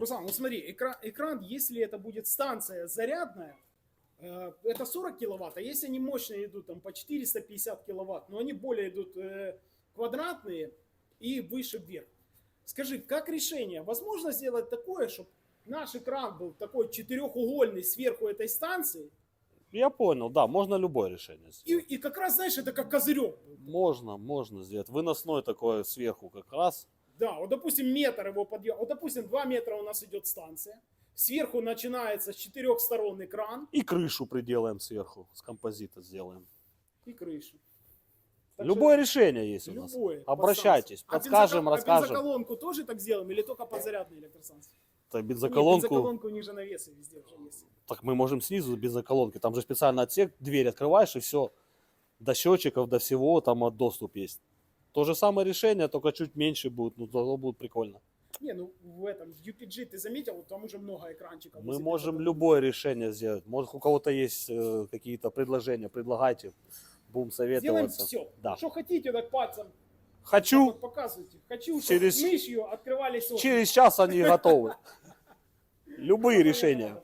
Руслан, ну смотри, экран, экран, если это будет станция зарядная, э, это 40 киловатт, а если они мощные идут там по 450 киловатт, но они более идут э, квадратные и выше вверх. Скажи, как решение? Возможно сделать такое, чтобы наш экран был такой четырехугольный сверху этой станции, Я понял, да, можно любое решение и, сделать. и как раз, знаешь, это как козырек. Можно, можно сделать. Выносной такой сверху как раз. Да, вот допустим метр его подъем, вот допустим 2 метра у нас идет станция, сверху начинается с четырех сторон экран И крышу приделаем сверху, с композита сделаем. и крыша. Так Любое что решение есть у нас. любое Обращайтесь, подскажем, а расскажем. А бензоколонку тоже так сделаем или только подзарядные электростанции? Это Нет, бензоколонку. бензоколонку у них же навесы везде уже есть. Так мы можем снизу бензоколонки. Там же специально отсек, дверь открываешь и все. До счетчиков, до всего там от доступ есть. То же самое решение, только чуть меньше будет, но зато будет прикольно. Не, ну в этом, в UPG ты заметил, вот там уже много экранчиков. Мы можем это- любое решение сделать. Может, у кого-то есть э, какие-то предложения, предлагайте. Будем Сделаем советоваться. все. Да. Что хотите, так пальцем Хочу, вот показывайте. Хочу, Через- мышью открывались окна. через час они готовы. Любые решения.